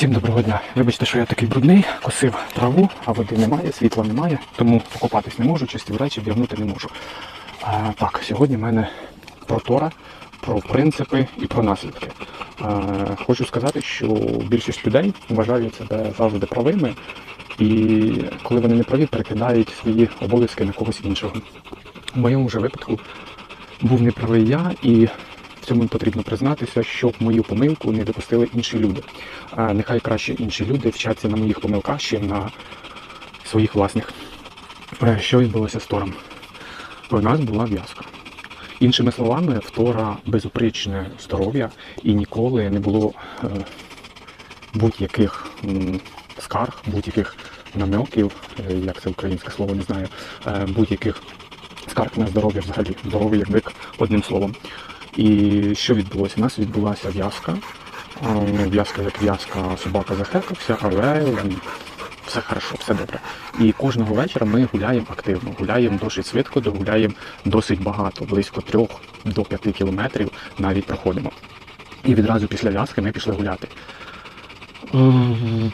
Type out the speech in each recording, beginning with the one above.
Всім доброго дня. Вибачте, що я такий брудний, косив траву, а води немає, світла немає, тому покупатись не можу, часті речі вдягнути не можу. А, так, сьогодні в мене про Тора, про принципи і про наслідки. А, хочу сказати, що більшість людей вважають себе завжди правими, і коли вони не праві, перекидають свої обов'язки на когось іншого. В моєму вже випадку був неправий я, і в цьому потрібно признатися, щоб мою помилку не допустили інші люди. А нехай краще інші люди вчаться на моїх помилках, чим на своїх власних. Е, Що відбулося з Тором? У нас була в'язка. Іншими словами, в Тора безупречне здоров'я і ніколи не було е, будь-яких скарг, будь-яких намеків, е, як це українське слово, не знаю, будь-яких скарг на здоров'я взагалі, здоровий як одним словом. І що відбулося? У нас відбулася в'язка. Е, В'язка як в'язка, собака захекався, але все хорошо, все добре. І кожного вечора ми гуляємо активно, гуляємо досить швидко, гуляємо досить багато, близько трьох до п'яти кілометрів навіть проходимо. І відразу після в'язки ми пішли гуляти.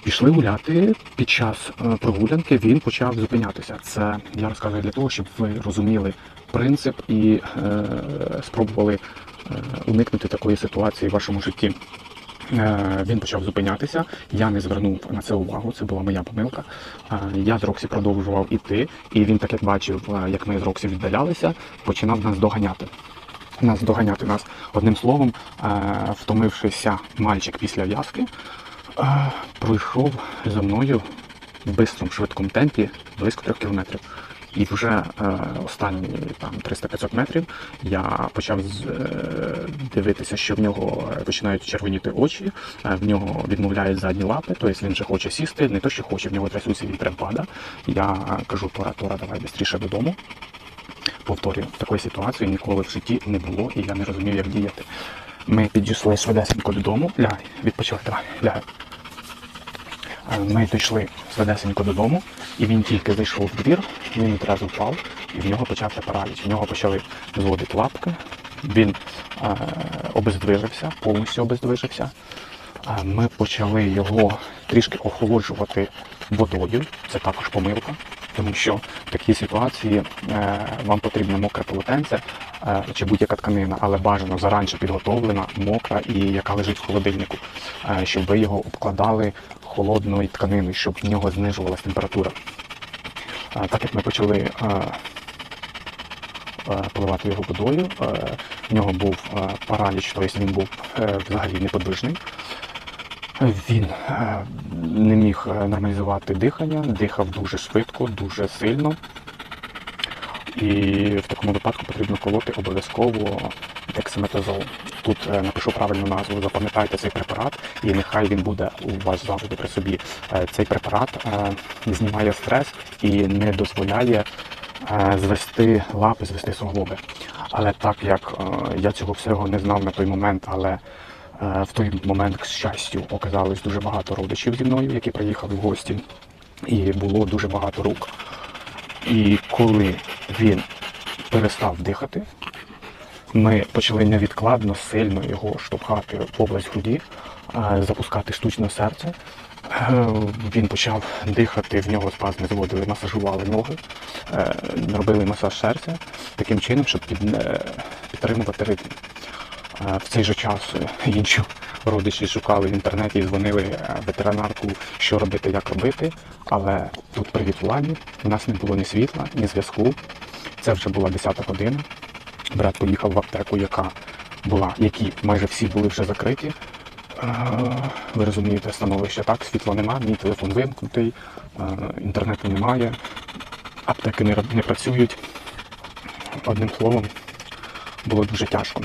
Пішли гуляти під час е, прогулянки. Він почав зупинятися. Це я розказую для того, щоб ви розуміли принцип і е, спробували уникнути такої ситуації в вашому житті. Е, Він почав зупинятися, я не звернув на це увагу, це була моя помилка. Е, Я з Роксі продовжував іти, і він, так як бачив, е, як ми з Роксі віддалялися, починав нас доганяти. Нас доганяти нас одним словом, е, втомившися мальчик після в'язки, е, пройшов за мною в бистрому швидкому темпі близько трьох кілометрів. І вже е, останні там 300-500 метрів я почав е, дивитися, що в нього починають червоніти очі, е, в нього відмовляють задні лапи, тобто він вже хоче сісти, не то, що хоче, в нього трясуться він прям пада. Я кажу, Тора, Тора, давай швидше додому. Повторюю, такої ситуації ніколи в житті не було, і я не розумів, як діяти. Ми підійшли швидесенько додому. Лягай, відпочивай, давай, лягай. Ми дійшли швидесенько додому, і він тільки зайшов в двір, він одразу впав, і в нього почався параліч. В нього почали зводити лапки. Він е, обездвижився, повністю обездвижився. Е, Ми почали його трішки охолоджувати водою. Це також помилка, тому що в такій ситуації е, вам потрібно мокре полотенце е, чи будь-яка тканина, але бажано заранше підготовлена, мокра і яка лежить в холодильнику, е, щоб ви його обкладали холодною тканиною, щоб в нього знижувалась температура. Так як ми почали поливати його водою, в нього був параліч, тобто він був взагалі неподвижний. Він е, не міг е, нормалізувати дихання, дихав дуже швидко, дуже сильно. І в такому випадку потрібно колоти обов'язково дексаметазол. Тут е, напишу правильну назву, запам'ятайте цей препарат, і нехай він буде у вас завжди при собі. Цей препарат знімає стрес і не дозволяє звести лапи, звести суглоби. Але так як я цього всього не знав на той момент, але в той момент, к щастю, оказалось дуже багато родичів зі мною, які приїхали в гості, і було дуже багато рук. І коли він перестав дихати, ми почали невідкладно сильно його штовхати в область груді, е, запускати штучне серце. Е, Він почав дихати, в нього спазми зводили, масажували ноги, е, робили масаж серця таким чином, щоб е, підтримувати ритм. В цей же час е, інші родичі шукали в інтернеті і дзвонили е, ветеринарку, що робити, як робити. Але тут привіт владі, у нас не було ні світла, ні зв'язку. Це вже була 10-та година. Брат поїхав в аптеку, яка була, які майже всі були вже закриті. Ви розумієте, становище так, світла нема, мій телефон вимкнутий, інтернету немає, аптеки не працюють. Одним словом, було дуже тяжко.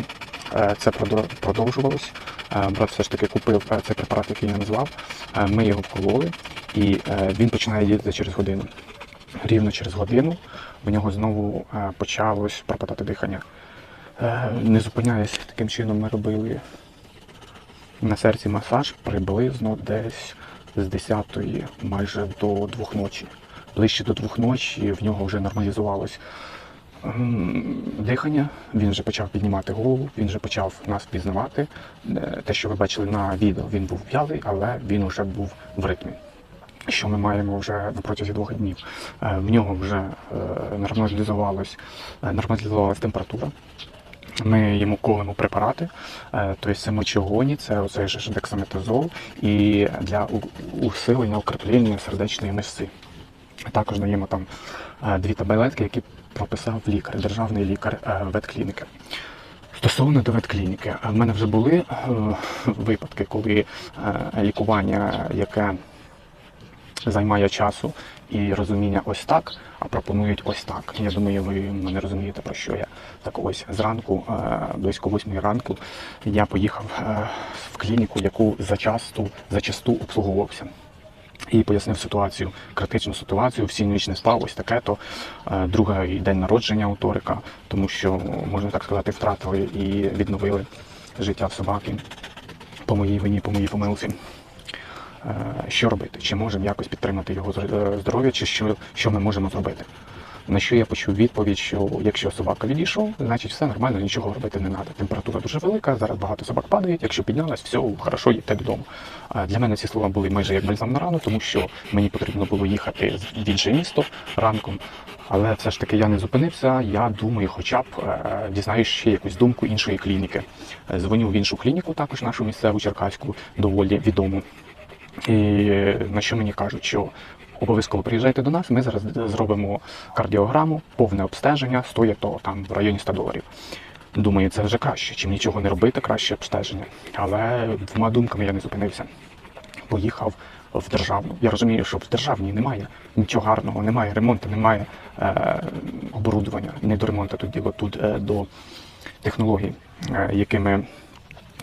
Е, Це продо- продовжувалось. Е, Брат все ж таки купив е, цей препарат, який я назвав. Ми його вкололи, і він починає діяти через годину. Рівно через годину в нього знову почалось пропадати дихання. Не зупиняясь таким чином, ми робили на серці масаж приблизно десь з 10 майже до 2 ночі. Ближче до 2 ночі в нього вже нормалізувалось Дихання, він вже почав піднімати голову, він вже почав нас пізнавати. Е, Те, що ви бачили на відео, він був в'ялий, але він вже був в ритмі. Що ми маємо вже протязі двох днів. Е, В нього вже е, нормалізувалась, температура. Ми йому колимо препарати, тобто це це оцей же дексаметазол і для усилення укріплення сердечної мишці. Також даємо там е, дві таблетки, які прописав лікар, державний лікар е, ветклініки. Стосовно до ветклініки, е, в мене вже були випадки, коли лікування, яке займає часу і розуміння ось так, а пропонують ось так. Я думаю, ви мене розумієте про що я. Так ось зранку, близько восьмої ранку, я поїхав в клініку, яку зачасту, зачасту обслуговувався. І пояснив ситуацію, критичну ситуацію, всі ніч не спав, ось таке то е, другий день народження уторика, тому що, можна так сказати, втратили і відновили життя собаки по моїй вині, по моїй помилці. Е, Що робити? Чи можемо якось підтримати його е, здоров'я, чи що, що ми можемо зробити? На що я почув відповідь, що якщо собака відійшов, значить все нормально, нічого робити не треба. Температура дуже велика, зараз багато собак падають. Якщо піднялась, все хорошо, їдьте додому. Для мене ці слова були майже як бальзам на рану, тому що мені потрібно було їхати в інше місто ранком. Але все ж таки я не зупинився. Я думаю, хоча б е, дізнаюсь ще якусь думку іншої клініки. Е, Дзвоню в іншу клініку, також нашу місцеву черкаську, доволі відому. І на що мені кажуть, що обов'язково приїжджайте до нас, ми зараз зробимо кардіограму, повне обстеження, стоїть то там в районі 100 доларів. Думаю, це вже краще, чим нічого не робити, краще обстеження. Але двома думками я не зупинився. Поїхав в державну. Я розумію, що в державній немає нічого гарного, немає ремонту, немає е, оборудування. Не до ремонту тут діло, тут е, до технологій, е, якими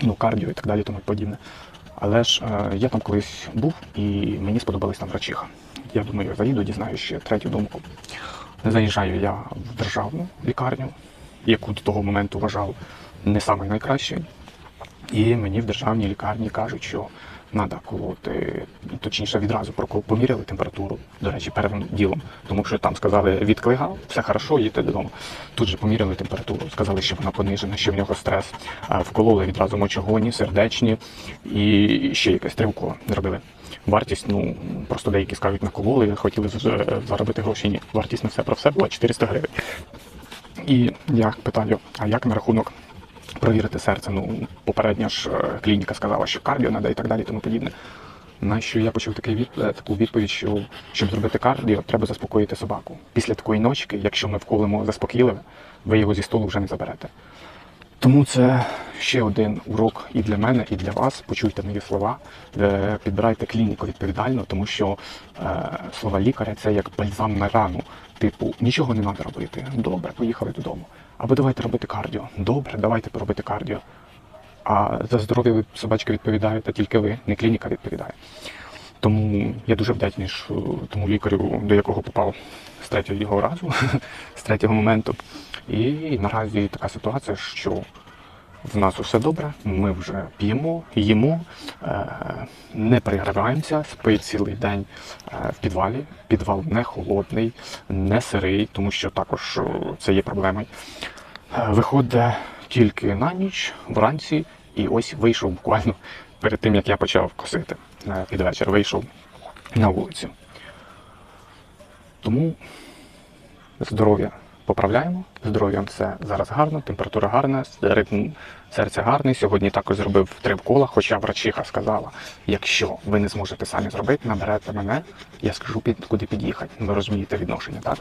ну, кардіо і так далі, тому подібне. Але ж е, я там колись був і мені сподобалась там врачиха. Я думаю, заїду, дізнаюся ще третю думку. Заїжджаю я в державну лікарню, яку до того моменту вважав не самою найкращою. І мені в державній лікарні кажуть, що треба колоти, точніше відразу поміряли температуру, до речі, первим ділом, тому що там сказали відклигав, все хорошо, їдьте додому. Тут же поміряли температуру, сказали, що вона понижена, що в нього стрес. Вкололи відразу мочогоні, сердечні і ще якесь тривко зробили. Вартість, ну просто деякі скажуть, накололи, хотіли заробити гроші. Ні, вартість на все про все була 400 гривень. І я питаю, а як на рахунок провірити серце? Ну, попередня ж е, клініка сказала, що кардіо треба і так далі, тому подібне. На що я почув такий від, е, таку відповідь, що щоб зробити кардіо, треба заспокоїти собаку. Після такої ночки, якщо ми вколимо заспокійливе, ви його зі столу вже не заберете. Тому це ще один урок і для мене, і для вас. Почуйте мої слова, е, підбирайте клініку відповідально, тому що слова лікаря це як бальзам на рану. Типу, нічого не треба робити. Добре, поїхали додому. Або давайте робити кардіо. Добре, давайте поробити кардіо. А за здоров'я ви собачки відповідаєте тільки ви, не клініка відповідає. Тому я дуже вдячний тому лікарю, до якого попав з третього разу, з третього моменту. І наразі така ситуація, що в нас усе добре, ми вже п'ємо, їмо, е, не перегріваємося, спить цілий день е, в підвалі. Підвал не холодний, не сирий, тому що також це є проблемою. Е, Виходить тільки на ніч, вранці, і ось вийшов буквально перед тим, як я почав косити е, під вечір, вийшов на вулицю. Тому здоров'я поправляємо. Здоров'ям все зараз гарно, температура гарна, ритм серця гарний. Сьогодні також зробив три вкола, хоча врачиха сказала, якщо ви не зможете самі зробити, наберете мене, я скажу, під, куди під'їхати. Ви розумієте відношення, так?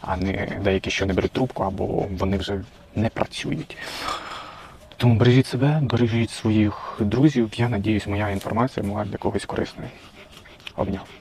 А не деякі, що не беруть трубку, або вони вже не працюють. Тому бережіть себе, бережіть своїх друзів. Я надіюсь, моя інформація була для когось корисною. Обняв.